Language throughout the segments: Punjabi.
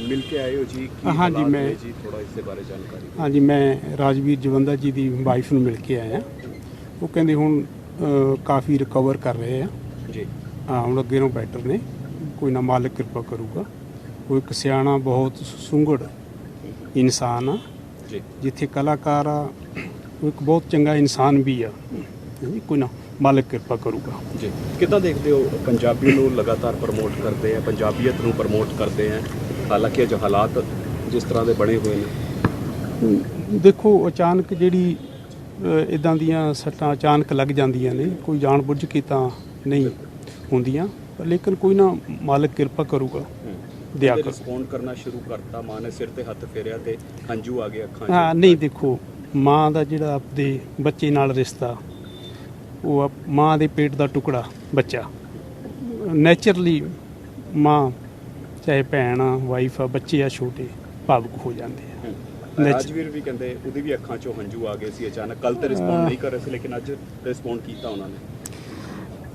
ਮਿਲ ਕੇ ਆਏ ਹੋ ਜੀ ਕੀ ਹਾਂਜੀ, ਹਾਲਾਤ ਮੈਂ- ਨੇ ਜੀ ਥੋੜਾ ਇਸ ਦੇ ਬਾਰੇ ਜਾਣਕਾਰੀ ਦਿਓ। ਹਾਂਜੀ ਮੈਂ ਰਾਜਵੀਰ ਜਵੰਦਾ ਜੀ ਦੀ ਵਾਈਫ ਨੂੰ ਮਿਲ ਕੇ ਆਇਆ ਉਹ ਕਹਿੰਦੇ ਹੁਣ ਅ, ਕਾਫੀ ਰਿਕਵਰ ਕਰ ਰਹੇ ਆ ਜੀ ਹਾਂ ਹੁਣ ਅੱਗੇ ਨੂੰ ਬੈਟਰ ਨੇ ਕੋਈ ਨਾ ਮਾਲਕ ਕਿਰਪਾ ਕਰੂਗਾ ਉਹ ਇੱਕ ਸਿਆਣਾ ਬਹੁਤ ਸੁੰਗੜ ਇਨਸਾਨ ਆ ਜੀ ਜਿੱਥੇ ਕਲਾਕਾਰ ਆ ਉਹ ਇੱਕ ਬਹੁਤ ਚੰਗਾ ਇਨਸਾਨ ਵੀ ਆ ਹਾਂਜੀ, ਕੋਈ ਨਾ ਮਾਲਕ ਕਿਰਪਾ ਕਰੂਗਾ ਜੀ ਕਿੱਦਾਂ ਦੇਖਦੇ ਹੋ ਪੰਜਾਬੀ ਨੂੰ ਲਗਾਤਾਰ ਪ੍ਰਮੋਟ ਕਰਦੇ ਆ ਪੰਜਾਬੀਅਤ ਨੂੰ ਪ੍ਰਮੋਟ ਕਰਦੇ ਆ ਹਾਲਾਂਕਿ ਜੋ ਹਾਲਾਤ ਜਿਸ ਤਰ੍ਹਾਂ ਦੇ ਬਣੇ ਹੋਏ ਨੇ। ਦੇਖੋ ਅਚਾਨਕ ਜਿਹੜੀ ਇਦਾਂ ਦੀਆਂ ਸੱਟਾਂ ਅਚਾਨਕ ਲੱਗ ਜਾਂਦੀਆਂ ਨੇ ਕੋਈ ਜਾਣ ਬੁੱਝ ਕੇ ਤਾਂ ਨਹੀਂ ਹੁੰਦੀਆਂ ਪਰ ਲੇਕਿਨ ਕੋਈ ਨਾ ਮਾਲਕ ਕਿਰਪਾ ਕਰੂਗਾ ਦਿਆ ਕਰ ਰਿਸਪੌਂਡ ਕਰਨਾ ਸ਼ੁਰੂ ਕਰਤਾ ਮਾਂ ਨੇ ਸਿਰ ਤੇ ਹੱਥ ਫੇਰਿਆ ਤੇ ਹੰਝੂ ਆ ਗਏ ਅੱਖਾਂ 'ਚ। ਹਾਂ ਨਹੀਂ ਦੇਖੋ ਮਾਂ ਦਾ ਜਿਹੜਾ ਆਪਦੇ ਬੱਚੇ ਨਾਲ ਰਿਸ਼ਤਾ ਉਹ ਮਾਂ ਦੇ ਪੇਟ ਦਾ ਟੁਕੜਾ ਬੱਚਾ। ਨੇਚਰਲੀ ਮਾਂ ਚਾਹੇ ਭੈਣ ਆ ਵਾਈਫ ਆ ਬੱਚੇ ਆ ਛੋਟੇ ਭਾਵੁਕ ਹੋ ਜਾਂਦੇ ਆ। ਰਾਜਵੀਰ ਵੀ ਕਹਿੰਦੇ ਉਹਦੀ ਵੀ ਅੱਖਾਂ 'ਚੋਂ ਹੰਝੂ ਆ ਗਏ ਸੀ ਅਚਾਨਕ। ਕੱਲ ਤੇ ਰਿਸਪੌਂਡ ਨਹੀਂ ਕਰ ਰਹੇ ਸੀ ਲੇਕਿਨ ਅੱਜ ਰਿਸਪੌਂਡ ਕੀਤਾ ਉਹਨਾਂ ਨੇ।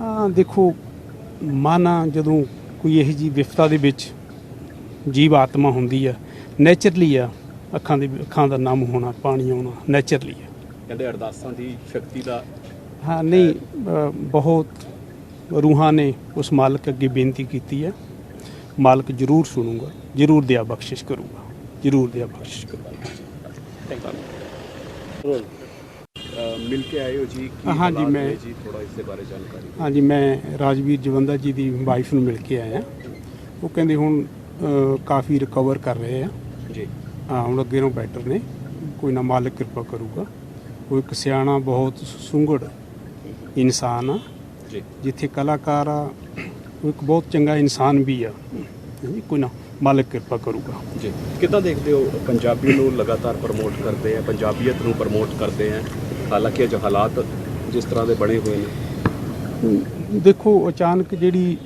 ਹਾਂ ਦੇਖੋ ਮਨ ਆ ਜਦੋਂ ਕੋਈ ਇਹੋ ਜੀ ਵਿਫਤਾ ਦੇ ਵਿੱਚ ਜੀਵ ਆਤਮਾ ਹੁੰਦੀ ਆ ਨੇਚਰਲੀ ਆ ਅੱਖਾਂ ਦੇ ਅੱਖਾਂ ਦਾ ਨਮ ਹੋਣਾ ਪਾਣੀ ਆਉਣਾ ਨੇਚਰਲੀ ਆ। ਕਹਿੰਦੇ ਅਰਦਾਸਾਂ ਦੀ ਸ਼ਕਤੀ ਦਾ ਹਾਂ ਨਹੀਂ ਬਹੁਤ ਰੂਹਾਂ ਨੇ ਉਸ ਮਾਲਕ ਅੱਗੇ ਬੇਨਤੀ ਕੀਤੀ ਹੈ ਮਾਲਕ ਜ਼ਰੂਰ ਸੁਣੂਗਾ ਜ਼ਰੂਰ ਦਿਆ ਬਖਸ਼ਿਸ਼ ਕਰੂਗਾ ਜ਼ਰੂਰ ਦਿਆ ਬਖਸ਼ਿਸ਼ ਕਰੂਗਾ। ਮਿਲ ਕੇ ਆਏ ਹੋ ਜੀ ਕੀ ਹਾਂਜੀ, ਮੈਂ- ਜੀ ਥੋੜਾ ਇਸ ਦੇ ਬਾਰੇ ਜਾਣਕਾਰੀ। ਹਾਂਜੀ ਮੈਂ ਰਾਜਵੀਰ ਜਵੰਦਾ ਜੀ ਦੀ ਵਾਈਫ ਨੂੰ ਮਿਲ ਕੇ ਆਇਆ। ਉਹ ਕਹਿੰਦੇ ਹੁਣ ਕਾਫੀ ਰਿਕਵਰ ਕਰ ਰਹੇ ਆ। ਜੀ। ਹਾਂ ਹੁਣ ਅੱਗੇ ਨੂੰ ਬੈਟਰ ਨੇ। ਕੋਈ ਨਾ ਮਾਲਕ ਕਿਰਪਾ ਕਰੂਗਾ। ਉਹ ਇੱਕ ਸਿਆਣਾ ਬਹੁਤ ਸੁੰਗੜ ਇਨਸਾਨ ਆ। ਜੀ। ਜਿੱਥੇ ਕਲਾਕਾਰ ਆ ਉਹ ਇੱਕ ਬਹੁਤ ਚੰਗਾ ਇਨਸਾਨ ਵੀ ਆ। ਹਾਂਜੀ, ਕੋਈ ਨਾ ਮਾਲਕ ਕਿਰਪਾ ਕਰੂਗਾ। ਜੀ। ਕਿੱਦਾਂ ਦੇਖਦੇ ਹੋ ਪੰਜਾਬੀ ਨੂੰ ਲਗਾਤਾਰ ਪ੍ਰਮੋਟ ਕਰਦੇ ਆ ਪੰਜਾਬੀਅਤ ਨੂੰ ਪ੍ਰਮੋਟ ਕਰਦੇ ਆ? ਹਾਲਾਂਕਿ ਜੋ ਹਾਲਾਤ ਜਿਸ ਤਰ੍ਹਾਂ ਦੇ ਬਣੇ ਹੋਏ ਨੇ। ਦੇਖੋ ਅਚਾਨਕ ਜਿਹੜੀ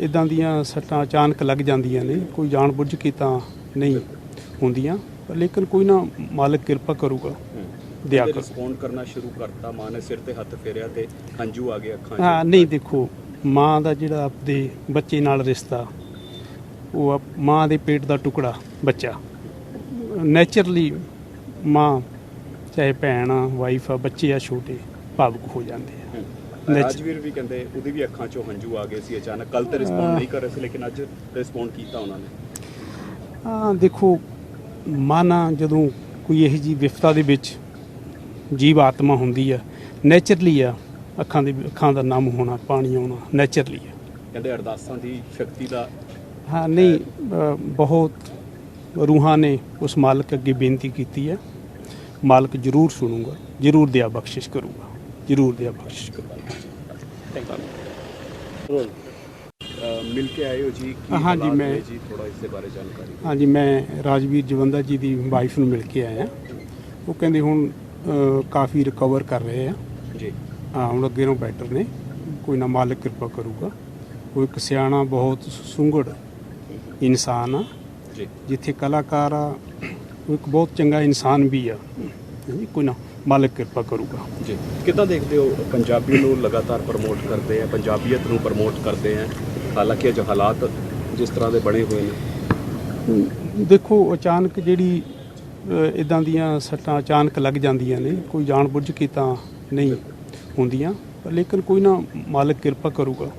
ਇਦਾਂ ਦੀਆਂ ਸੱਟਾਂ ਅਚਾਨਕ ਲੱਗ ਜਾਂਦੀਆਂ ਨੇ ਕੋਈ ਜਾਣ ਬੁੱਝ ਕੇ ਤਾਂ ਨਹੀਂ ਹੁੰਦੀਆਂ ਪਰ ਲੇਕਿਨ ਕੋਈ ਨਾ ਮਾਲਕ ਕਿਰਪਾ ਕਰੂਗਾ ਦਿਆ ਕਰ। ਰਿਸਪੌਂਡ ਕਰਨਾ ਸ਼ੁਰੂ ਕਰਤਾ ਮਾਂ ਨੇ ਸਿਰ ਤੇ ਹੱਥ ਫੇਰਿਆ ਤੇ ਹੰਝੂ ਆ ਗਏ ਅੱਖਾਂ 'ਚ। ਹਾਂ ਨਹੀਂ ਦੇਖੋ ਮਾਂ ਦਾ ਜਿਹੜਾ ਆਪਦੇ ਬੱਚੇ ਨਾਲ ਰਿਸ਼ਤਾ ਉਹ ਮਾਂ ਦੇ ਪੇਟ ਦਾ ਟੁਕੜਾ ਬੱਚਾ। ਨੇਚਰਲੀ ਮਾਂ ਚਾਹੇ ਭੈਣ ਆ ਵਾਈਫ ਆ ਬੱਚੇ ਆ ਛੋਟੇ ਭਾਵੁਕ ਹੋ ਜਾਂਦੇ ਆ। ਰਾਜਵੀਰ ਵੀ ਕਹਿੰਦੇ ਉਹਦੀ ਵੀ ਅੱਖਾਂ 'ਚੋਂ ਹੰਝੂ ਆ ਗਏ ਸੀ ਅਚਾਨਕ। ਕੱਲ ਤੇ ਰਿਸਪੌਂਡ ਨਹੀਂ ਕਰ ਰਹੇ ਸੀ ਲੇਕਿਨ ਅੱਜ ਰਿਸਪੌਂਡ ਕੀਤਾ ਉਹਨਾਂ ਨੇ। ਹਾਂ ਦੇਖੋ ਮਨ ਆ ਜਦੋਂ ਕੋਈ ਇਹੋ ਜੀ ਵਿਫਤਾ ਦੇ ਵਿੱਚ ਜੀਵ ਆਤਮਾ ਹੁੰਦੀ ਆ ਨੇਚਰਲੀ ਆ ਅੱਖਾਂ ਦੇ ਅੱਖਾਂ ਦਾ ਨਮ ਹੋਣਾ ਪਾਣੀ ਆਉਣਾ ਨੇਚਰਲੀ ਆ ਕਹਿੰਦੇ ਅਰਦਾਸਾਂ ਦੀ ਸ਼ਕਤੀ ਦਾ ਹਾਂ ਨਹੀਂ ਅ, ਬਹੁਤ ਰੂਹਾਂ ਨੇ ਉਸ ਮਾਲਕ ਅੱਗੇ ਬੇਨਤੀ ਕੀਤੀ ਹੈ। ਮਾਲਕ ਜ਼ਰੂਰ ਸੁਣੂਗਾ ਜ਼ਰੂਰ ਦਿਆ ਬਖਸ਼ਿਸ਼ ਕਰੂਗਾ ਜ਼ਰੂਰ ਦਿਆ ਬਖਸ਼ਿਸ਼ ਕਰੂਗਾ। ਅ, ਮਿਲ ਕੇ ਆਏ ਹੋ ਜੀ ਕੀ ਹਾਂਜੀ, ਹਾਲਾਤ ਮੈਂ- ਜੀ? ਥੋੜਾ ਇਸ ਦੇ ਬਾਰੇ ਜਾਣਕਾਰੀ ਦਿਓ। ਹਾਂਜੀ ਮੈਂ ਰਾਜਵੀਰ ਜਵੰਦਾ ਜੀ ਦੀ ਵਾਈਫ ਨੂੰ ਮਿਲ ਕੇ ਆਇਆ। ਉਹ ਕਹਿੰਦੇ ਹੁਣ ਅ, ਕਾਫੀ ਰਿਕਵਰ ਕਰ ਰਹੇ ਆ। ਜੀ। ਹਾਂ ਹੁਣ ਅੱਗੇ ਨੂੰ ਬੈਟਰ ਨੇ। ਕੋਈ ਨਾ ਮਾਲਕ ਕਿਰਪਾ ਕਰੂਗਾ। ਉਹ ਇੱਕ ਸਿਆਣਾ ਬਹੁਤ ਸੁੰਗੜ ਇਨਸਾਨ ਆ। ਜੀ। ਜਿੱਥੇ ਕਲਾਕਾਰ ਆ ਉਹ ਇੱਕ ਬਹੁਤ ਚੰਗਾ ਇਨਸਾਨ ਵੀ ਆ। ਹਾਂਜੀ, ਕੋਈ ਨਾ ਮਾਲਕ ਕਿਰਪਾ ਕਰੂਗਾ। ਜੀ। ਕਿੱਦਾਂ ਦੇਖਦੇ ਹੋ ਪੰਜਾਬੀ ਨੂੰ ਲਗਾਤਾਰ ਪ੍ਰਮੋਟ ਕਰਦੇ ਆ ਪੰਜਾਬੀਅਤ ਨੂੰ ਪ੍ਰਮੋਟ ਕਰਦੇ ਆ? ਹਾਲਾਂਕਿ ਜੋ ਹਾਲਾਤ ਜਿਸ ਤਰ੍ਹਾਂ ਦੇ ਬਣੇ ਹੋਏ ਨੇ। ਦੇਖੋ ਅਚਾਨਕ ਜਿਹੜੀ ਇਦਾਂ ਦੀਆਂ ਸੱਟਾਂ ਅਚਾਨਕ ਲੱਗ ਜਾਂਦੀਆਂ ਨੇ। ਕੋਈ ਜਾਣ ਬੁੱਝ ਕੇ ਤਾਂ ਨਹੀਂ। ਹੁੰਦੀਆਂ ਪਰ ਲੇਕਿਨ ਕੋਈ ਨਾ ਮਾਲਕ ਕਿਰਪਾ ਕਰੂਗਾ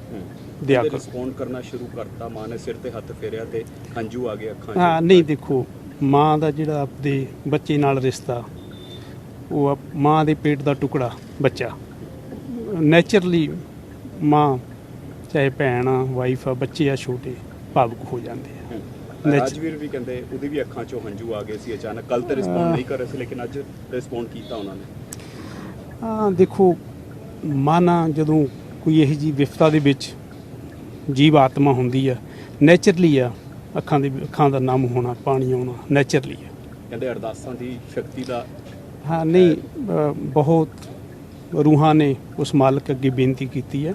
ਦਿਆ ਕਰ। ਰਿਸਪੌਂਡ ਕਰਨਾ ਸ਼ੁਰੂ ਕਰਤਾ ਮਾਂ ਨੇ ਸਿਰ ਤੇ ਹੱਥ ਫੇਰਿਆ ਤੇ ਹੰਝੂ ਆ ਗਏ ਅੱਖਾਂ 'ਚ। ਹਾਂ ਨਹੀਂ ਦੇਖੋ ਮਾਂ ਦਾ ਜਿਹੜਾ ਆਪਦੇ ਬੱਚੇ ਨਾਲ ਰਿਸ਼ਤਾ ਉਹ ਮਾਂ ਦੇ ਪੇਟ ਦਾ ਟੁਕੜਾ ਬੱਚਾ। ਨੇਚਰਲੀ ਮਾਂ ਚਾਹੇ ਭੈਣ ਆ ਵਾਈਫ ਆ ਬੱਚੇ ਆ ਛੋਟੇ ਭਾਵੁਕ ਹੋ ਜਾਂਦੇ ਆ। ਰਾਜਵੀਰ ਵੀ ਕਹਿੰਦੇ ਉਹਦੀ ਵੀ ਅੱਖਾਂ 'ਚੋਂ ਹੰਝੂ ਆ ਗਏ ਸੀ ਅਚਾਨਕ। ਕੱਲ ਤੇ ਰਿਸਪੌਂਡ ਨਹੀਂ ਕਰ ਰਹੇ ਸੀ ਲੇਕਿਨ ਅੱਜ ਰਿਸਪੌਂਡ ਕੀਤਾ ਉਹਨਾਂ ਨੇ। ਹਾਂ ਦੇਖੋ ਮਨ ਜਦੋਂ ਕੋਈ ਇਹੋ ਜੀ ਵਿਫਤਾ ਦੇ ਵਿੱਚ ਜੀਵ ਆਤਮਾ ਹੁੰਦੀ ਆ ਨੇਚਰਲੀ ਆ ਅੱਖਾਂ ਦੇ ਅੱਖਾਂ ਦਾ ਨਮ ਹੋਣਾ ਪਾਣੀ ਆਉਣਾ ਨੇਚਰਲੀ ਆ। ਕਹਿੰਦੇ ਅਰਦਾਸਾਂ ਦੀ ਸ਼ਕਤੀ ਦਾ ਹਾਂ ਨਹੀਂ ਬਹੁਤ ਰੂਹਾਂ ਨੇ ਉਸ ਮਾਲਕ ਅੱਗੇ ਬੇਨਤੀ ਕੀਤੀ ਹੈ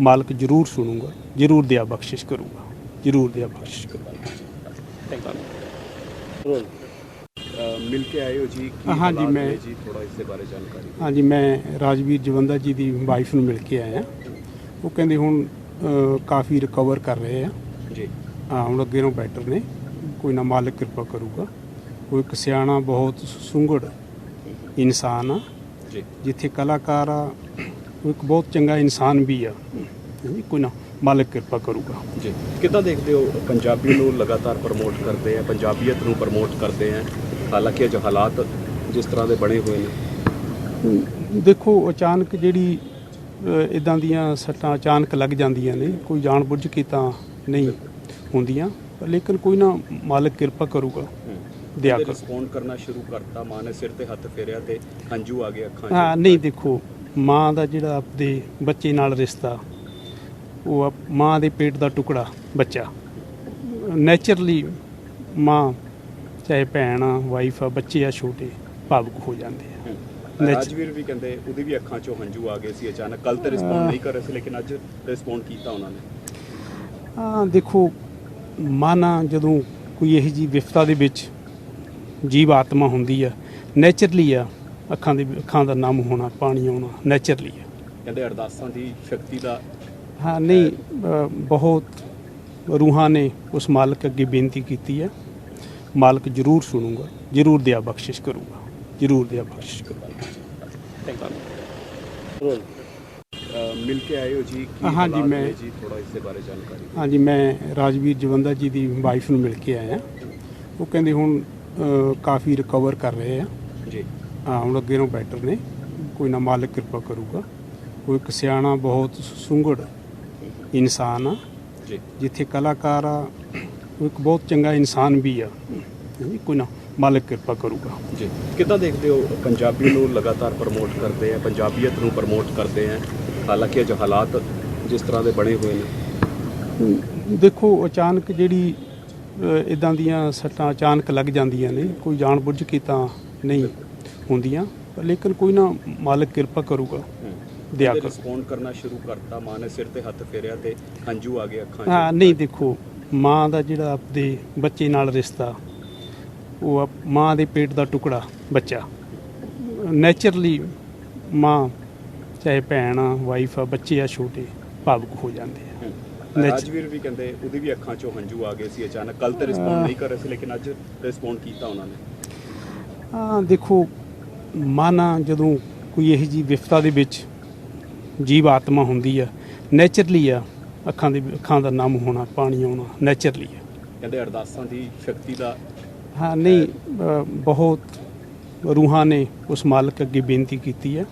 ਮਾਲਕ ਜ਼ਰੂਰ ਸੁਣੂਗਾ ਜ਼ਰੂਰ ਦਿਆ ਬਖਸ਼ਿਸ਼ ਕਰੂਗਾ ਜ਼ਰੂਰ ਦਿਆ ਬਖਸ਼ਿਸ਼ ਕਰੂਗਾ। ਅ, ਮਿਲ ਕੇ ਆਏ ਹੋ ਜੀ ਕੀ ਹਾਂਜੀ, ਹਾਲਾਤ ਮੈਂ- ਨੇ ਜੀ? ਥੋੜਾ ਇਸ ਦੇ ਬਾਰੇ ਜਾਣਕਾਰੀ ਦਿਓ। ਹਾਂਜੀ ਮੈਂ ਰਾਜਵੀਰ ਜਵੰਦਾ ਜੀ ਦੀ ਵਾਈਫ ਨੂੰ ਮਿਲ ਕੇ ਆਇਆ। ਉਹ ਕਹਿੰਦੇ ਹੁਣ ਅ, ਕਾਫੀ ਰਿਕਵਰ ਕਰ ਰਹੇ ਆ। ਜੀ। ਹਾਂ ਹੁਣ ਅੱਗੇ ਨੂੰ ਬੈਟਰ ਨੇ। ਕੋਈ ਨਾ ਮਾਲਕ ਕਿਰਪਾ ਕਰੂਗਾ। ਕੋਈ ਇੱਕ ਸਿਆਣਾ ਬਹੁਤ ਸੁੰਗੜ ਇਨਸਾਨ ਆ। ਜੀ। ਜਿੱਥੇ ਕਲਾਕਾਰ ਆ ਉਹ ਇੱਕ ਬਹੁਤ ਚੰਗਾ ਇਨਸਾਨ ਵੀ ਆ। ਹਾਂਜੀ, ਕੋਈ ਨਾ ਮਾਲਕ ਕਿਰਪਾ ਕਰੂਗਾ। ਜੀ। ਕਿੱਦਾਂ ਦੇਖਦੇ ਹੋ ਪੰਜਾਬੀ ਨੂੰ ਲਗਾਤਾਰ ਪ੍ਰਮੋਟ ਕਰਦੇ ਆ ਪੰਜਾਬੀਅਤ ਨੂੰ ਪ੍ਰਮੋਟ ਕਰਦੇ ਆ? ਹਾਲਾਂਕਿ ਅੱਜ ਹਾਲਾਤ ਜਿਸ ਤਰ੍ਹਾਂ ਦੇ ਬਣੇ ਹੋਏ ਨੇ। ਦੇਖੋ ਅਚਾਨਕ ਜਿਹੜੀ ਇਦਾਂ ਦੀਆਂ ਸੱਟਾਂ ਅਚਾਨਕ ਲੱਗ ਜਾਂਦੀਆਂ ਨੇ ਕੋਈ ਜਾਣ ਬੁੱਝ ਕੇ ਤਾਂ ਨਹੀਂ ਹੁੰਦੀਆਂ ਪਰ ਲੇਕਿਨ ਕੋਈ ਨਾ ਮਾਲਕ ਕਿਰਪਾ ਕਰੂਗਾ ਦਿਆ ਕਰ। ਰਿਸਪੌਂਡ ਕਰਨਾ ਸ਼ੁਰੂ ਕਰਤਾ ਮਾਂ ਨੇ ਸਿਰ ਤੇ ਹੱਥ ਫੇਰਿਆ ਤੇ ਹੰਝੂ ਆ ਗਏ ਅੱਖਾਂ 'ਚ। ਹਾਂ ਨਹੀਂ ਦੇਖੋ ਮਾਂ ਦਾ ਜਿਹੜਾ ਆਪਦੇ ਬੱਚੇ ਨਾਲ ਰਿਸ਼ਤਾ ਉਹ ਮਾਂ ਦੇ ਪੇਟ ਦਾ ਟੁਕੜਾ ਬੱਚਾ। ਨੇਚਰਲੀ ਮਾਂ ਚਾਹੇ ਭੈਣ ਆ ਵਾਈਫ ਆ ਬੱਚੇ ਆ ਛੋਟੇ ਭਾਵੁਕ ਹੋ ਜਾਂਦੇ ਆ। ਰਾਜਵੀਰ ਵੀ ਕਹਿੰਦੇ ਉਹਦੀ ਵੀ ਅੱਖਾਂ 'ਚੋਂ ਹੰਝੂ ਆ ਗਏ ਸੀ ਅਚਾਨਕ। ਕੱਲ ਤੇ ਰਿਸਪੌਂਡ ਨਹੀਂ ਕਰ ਰਹੇ ਸੀ ਲੇਕਿਨ ਅੱਜ ਰਿਸਪੌਂਡ ਕੀਤਾ ਉਹਨਾਂ ਨੇ। ਹਾਂ ਦੇਖੋ ਮਨ ਆ ਜਦੋਂ ਕੋਈ ਇਹੋ ਜੀ ਵਿਫਤਾ ਦੇ ਵਿੱਚ ਜੀਵ ਆਤਮਾ ਹੁੰਦੀ ਆ ਨੇਚਰਲੀ ਆ ਅੱਖਾਂ ਦੇ ਅੱਖਾਂ ਦਾ ਨਮ ਹੋਣਾ ਪਾਣੀ ਆਉਣਾ ਨੇਚਰਲੀ ਆ। ਕਹਿੰਦੇ ਅਰਦਾਸਾਂ ਦੀ ਸ਼ਕਤੀ ਦਾ ਹਾਂ ਨਹੀਂ ਬਹੁਤ ਰੂਹਾਂ ਨੇ ਉਸ ਮਾਲਕ ਅੱਗੇ ਬੇਨਤੀ ਕੀਤੀ ਹੈ ਮਾਲਕ ਜ਼ਰੂਰ ਸੁਣੂਗਾ ਜ਼ਰੂਰ ਦਿਆ ਬਖਸ਼ਿਸ਼ ਕਰੂਗਾ ਜ਼ਰੂਰ ਦਿਆ ਬਖਸ਼ਿਸ਼ ਕਰੂਗਾ। ਥੈਂਕ ਯੂ ਮਿਲ ਕੇ ਆਏ ਹੋ ਜੀ ਕੀ ਹਾਂਜੀ, ਹਾਲਾਤ ਮੈਂ- ਜੀ ਥੋੜਾ ਇਸ ਦੇ ਬਾਰੇ ਜਾਣਕਾਰੀ ਦਿਓ। ਹਾਂਜੀ ਮੈਂ ਰਾਜਵੀਰ ਜਵੰਦਾ ਜੀ ਦੀ ਵਾਈਫ ਨੂੰ ਮਿਲ ਕੇ ਆਇਆ। ਉਹ ਕਹਿੰਦੇ ਹੁਣ ਕਾਫੀ ਰਿਕਵਰ ਕਰ ਰਹੇ ਆ। ਜੀ। ਹਾਂ ਹੁਣ ਅੱਗੇ ਨੂੰ ਬੈਟਰ ਨੇ। ਕੋਈ ਨਾ ਮਾਲਕ ਕਿਰਪਾ ਕਰੂਗਾ। ਕੋਈ ਇੱਕ ਸਿਆਣਾ ਬਹੁਤ ਸੁੰਗੜ ਇਨਸਾਨ ਆ। ਜੀ। ਜਿੱਥੇ ਕਲਾਕਾਰ ਆ ਉਹ ਇੱਕ ਬਹੁਤ ਚੰਗਾ ਇਨਸਾਨ ਵੀ ਆ। ਹਾਂਜੀ, ਕੋਈ ਨਾ ਮਾਲਕ ਕਿਰਪਾ ਕਰੂਗਾ। ਜੀ। ਕਿੱਦਾਂ ਦੇਖਦੇ ਹੋ ਪੰਜਾਬੀ ਨੂੰ ਲਗਾਤਾਰ ਪ੍ਰਮੋਟ ਕਰਦੇ ਆ ਪੰਜਾਬੀਅਤ ਨੂੰ ਪ੍ਰਮੋਟ ਕਰਦੇ ਆ? ਹਾਲਾਂਕਿ ਅੱਜ ਹਾਲਾਤ ਜਿਸ ਤਰ੍ਹਾਂ ਦੇ ਬਣੇ ਹੋਏ ਨੇ। ਦੇਖੋ ਅਚਾਨਕ ਜਿਹੜੀ ਇਦਾਂ ਦੀਆਂ ਸੱਟਾਂ ਅਚਾਨਕ ਲੱਗ ਜਾਂਦੀਆਂ ਨੇ ਕੋਈ ਜਾਣ ਬੁੱਝ ਕੇ ਤਾਂ ਨਹੀਂ ਹੁੰਦੀਆਂ ਪਰ ਲੇਕਿਨ ਕੋਈ ਨਾ ਮਾਲਕ ਕਿਰਪਾ ਕਰੂਗਾ। ਦਿਆ ਕਰ। ਰਿਸਪੌਂਡ ਕਰਨਾ ਸ਼ੁਰੂ ਕਰਤਾ ਮਾਂ ਨੇ ਸਿਰ ਤੇ ਹੱਥ ਫੇਰਿਆ ਤੇ ਹੰਝੂ ਆ ਗਏ ਅੱਖਾਂ 'ਚ। ਹਾਂ ਨਹੀਂ ਦੇਖੋ ਮਾਂ ਦਾ ਜਿਹੜਾ ਆਪਦੇ ਬੱਚੇ ਨਾਲ ਰਿਸ਼ਤਾ ਉਹ ਮਾਂ ਦੇ ਪੇਟ ਦਾ ਟੁਕੜਾ ਬੱਚਾ। ਨੇਚਰਲੀ ਮਾਂ ਚਾਹੇ ਭੈਣ ਆ ਵਾਈਫ ਆ ਬੱਚੇ ਆ ਛੋਟੇ ਭਾਵੁਕ ਹੋ ਜਾਂਦੇ ਆ। ਰਾਜਵੀਰ ਵੀ ਕਹਿੰਦੇ ਉਹਦੀ ਵੀ ਅੱਖਾਂ 'ਚੋਂ ਹੰਝੂ ਆ ਗਏ ਸੀ ਅਚਾਨਕ ਕੱਲ ਤੇ ਰਿਸਪੌਂਡ ਨਹੀਂ ਕਰ ਰਹੇ ਸੀ ਲੇਕਿਨ ਅੱਜ ਰਿਸਪੌਂਡ ਕੀਤਾ ਉਹਨਾਂ ਨੇ। ਹਾਂ ਦੇਖੋ ਮਨ ਆ ਜਦੋਂ ਕੋਈ ਇਹੋ ਜੀ ਵਿਫਤਾ ਦੇ ਵਿੱਚ ਜੀਵ ਆਤਮਾ ਹੁੰਦੀ ਆ ਨੇਚਰਲੀ ਆ ਅੱਖਾਂ ਦੇ ਅੱਖਾਂ ਦਾ ਨਮ ਹੋਣਾ ਪਾਣੀ ਆਉਣਾ ਨੇਚਰਲੀ ਆ ਕਹਿੰਦੇ ਅਰਦਾਸਾਂ ਦੀ ਸ਼ਕਤੀ ਦਾ ਹਾਂ ਨਹੀਂ ਬਹੁਤ ਰੂਹਾਂ ਨੇ ਉਸ ਮਾਲਕ ਅੱਗੇ ਬੇਨਤੀ ਕੀਤੀ ਹੈ।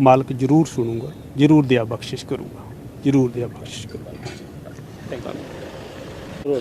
ਮਾਲਕ ਜ਼ਰੂਰ ਸੁਣੂਗਾ ਜ਼ਰੂਰ ਦਿਆ ਬਖਸ਼ਿਸ਼ ਕਰੂਗਾ। ਜ਼ਰੂਰ ਦਿਆ ਬਖਸ਼ਿਸ਼ ਕਰੂਗਾ। Thank you